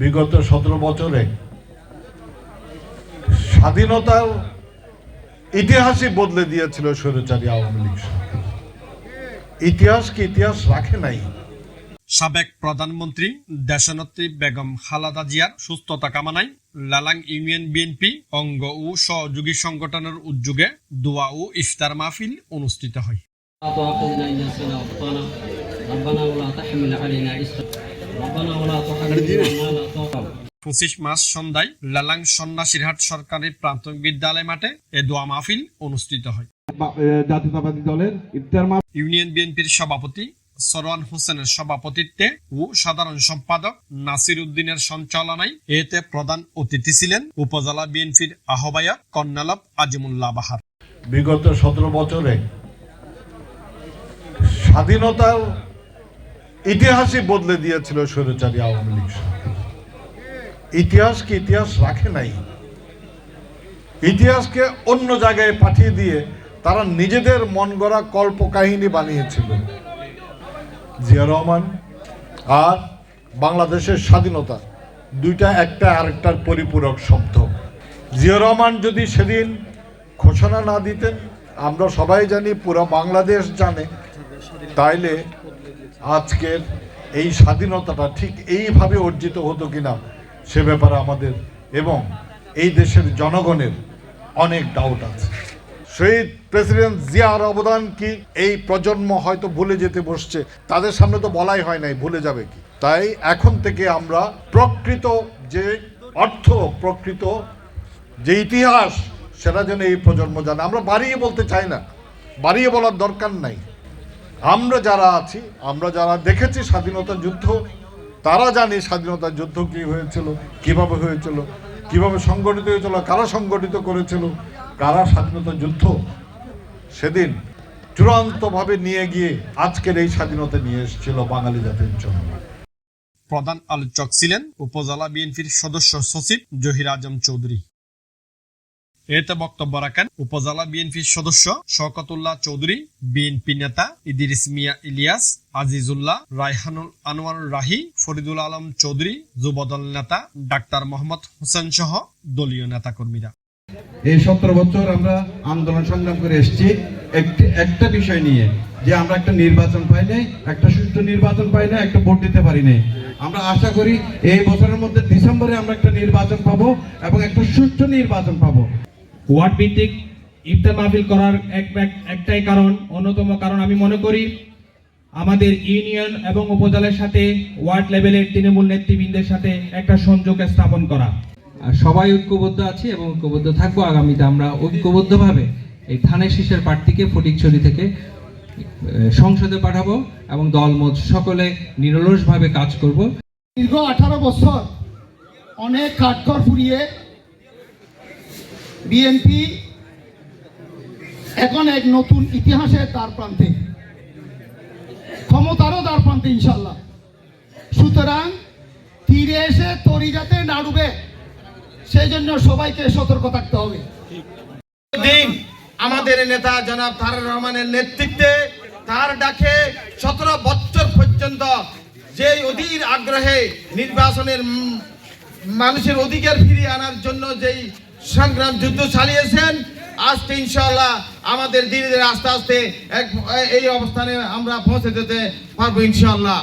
বিগত সতেরো বছরে স্বাধীনতার ইতিহাসই বদলে দিয়েছিল স্বৈরাচারী আওয়ামী লীগ সরকার। ইতিহাসকে ইতিহাস রাখে নাই? সাবেক প্রধানমন্ত্রী দেশনেত্রী বেগম খালাদা জিয়ার সুস্থতা কামনায় লালাং ইউনিয়ন বিএনপি অঙ্গ ও সহযোগী সংগঠনের উদ্যোগে দোয়া ও ইফতার মাহফিল অনুষ্ঠিত হয়। পঁচিশ মাস সন্ধ্যায় লালাং সন্ন্যাসীরহাট সরকারি প্রাথমিক বিদ্যালয় মাঠে এ দোয়া মাহফিল অনুষ্ঠিত হয়। জাতীয়তাবাদী দলের ইফতার ইউনিয়ন বিএনপির সভাপতি সরওয়ান হোসেনের সভাপতিত্বে ও সাধারণ সম্পাদক নাসির উদ্দিনের সঞ্চালনায় এতে প্রধান অতিথি ছিলেন উপজেলা বিএনপির আহ্বায়ক কর্নালাভ আজিমুল্লাহ বাহার। বিগত সতেরো বছরে স্বাধীনতার ইতিহাসই বদলে দিয়েছিল স্বৈরাচারী আওয়ামী লীগ ইতিহাসকে ইতিহাস রাখে নাই? ইতিহাসকে অন্য জায়গায় পাঠিয়ে দিয়ে তারা নিজেদের মন গড়া কল্প কাহিনী বানিয়েছিল। জিয়া রহমান আর বাংলাদেশের স্বাধীনতা, দুইটা একটা আরেকটার পরিপূরক শব্দ। জিয়া রহমান যদি সেদিন ঘোষণা না দিতেন, আমরা সবাই জানি পুরো বাংলাদেশ জানে, তাইলে আজকের এই স্বাধীনতাটা ঠিক এইভাবে অর্জিত হতো কিনা সে ব্যাপারে আমাদের এবং এই দেশের জনগণের অনেক ডাউট আছে। শহীদ প্রেসিডেন্ট জিয়ার অবদান কি? এই প্রজন্ম হয়তো ভুলে যেতে বসছে। তাদের সামনে তো বলাই হয় নাই, ভুলে যাবে কি? তাই এখন থেকে আমরা প্রকৃত যে অর্থ, প্রকৃত যে ইতিহাস, সেটা যেন এই প্রজন্ম জানে। আমরা বাড়িয়ে বলতে চাই না। বাড়িয়ে বলার দরকার নাই। আমরা যারা আছি, আমরা যারা দেখেছি স্বাধীনতা যুদ্ধ, তারা জানি স্বাধীনতা যুদ্ধ কি হয়েছিল, কীভাবে হয়েছিল, কীভাবে সংগঠিত হয়েছিল, কারা সংগঠিত করেছিল, কারা স্বাধীনতা যুদ্ধ। সেদিন চূড়ান্তভাবে নিয়ে গিয়ে আজকের এই স্বাধীনতা নিয়ে এসেছিল বাঙালি জাতির জন্য। প্রধান আলোচক ছিলেন উপজেলা বিএনপির সদস্য সচিব জহির আজম চৌধুরী। এতে বক্তব্য রাখেন উপজেলা বিএনপির সদস্য শওকতুল্লাহ চৌধুরী, বিএনপি নেতা ইদিরিস মিয়া ইলিয়াস, আজিজুল্লাহ রায়হানুল আনোয়ার রাহি, ফরিদুল আলম চৌধুরী, যুবদল নেতা ডাক্তার মোহাম্মদ হোসেন সহ দলীয় নেতাকর্মীরা। এই সতেরো বছর আমরা আন্দোলন সংগ্রাম করে এসেছি। একটি, একটা বিষয় নিয়ে যে আমরা একটা নির্বাচন পাই নাই, একটা সুষ্ঠু নির্বাচন পাই না একটা ভোট দিতে পারি নাই। আমরা আশা করি এই বছরের মধ্যে ডিসেম্বরে আমরা একটা নির্বাচন পাবো এবং একটা সুষ্ঠু নির্বাচন পাবো। ওয়ার্ড ভিত্তিক ইফতার মাহফিল করার এক এক- একটাই কারণ অন্যতম কারণ আমি মনে করি আমাদের ইউনিয়ন এবং উপজেলার সাথে ওয়ার্ড লেভেলের তৃণমূল নেতৃবৃন্দের সাথে একটা সংযোগ স্থাপন করা। আর সবাই ঐক্যবদ্ধ আছি এবং ঐক্যবদ্ধ থাকব আগামীতে। আমরা ঐক্যবদ্ধভাবে এই ধানের শীষের প্রার্থীকে ফটিকছড়ি থেকে সংসদে পাঠাবো এবং দলমত সকলে নিরলসভাবে কাজ করব। দীর্ঘ আঠারো বছর অনেক কাঠখড় ফুরিয়ে বিএনপি এখন এক নতুন ইতিহাসের তার প্রান্তে, ক্ষমতারও তার প্রান্তে ইনশাল্লাহ সুতরাং তীরে এসে তরি যাতে না ডুবে, সেই জন্য সবাইকে সতর্ক থাকতে হবে। দিন আমাদের নেতা জনাব তারেক রহমানের নেতৃত্বে তার ডাকে সতেরো বছর পর্যন্ত যে অধীর আগ্রহে নির্বাচনের মানুষের অধিকার ফিরিয়ে আনার জন্য যেই সংগ্রাম যুদ্ধ চালিয়েছেন। আজকে ইনশাল্লাহ আমাদের ধীরে ধীরে আস্তে আস্তে এক এই অবস্থানে আমরা পৌঁছে যেতে পারব ইনশাল্লাহ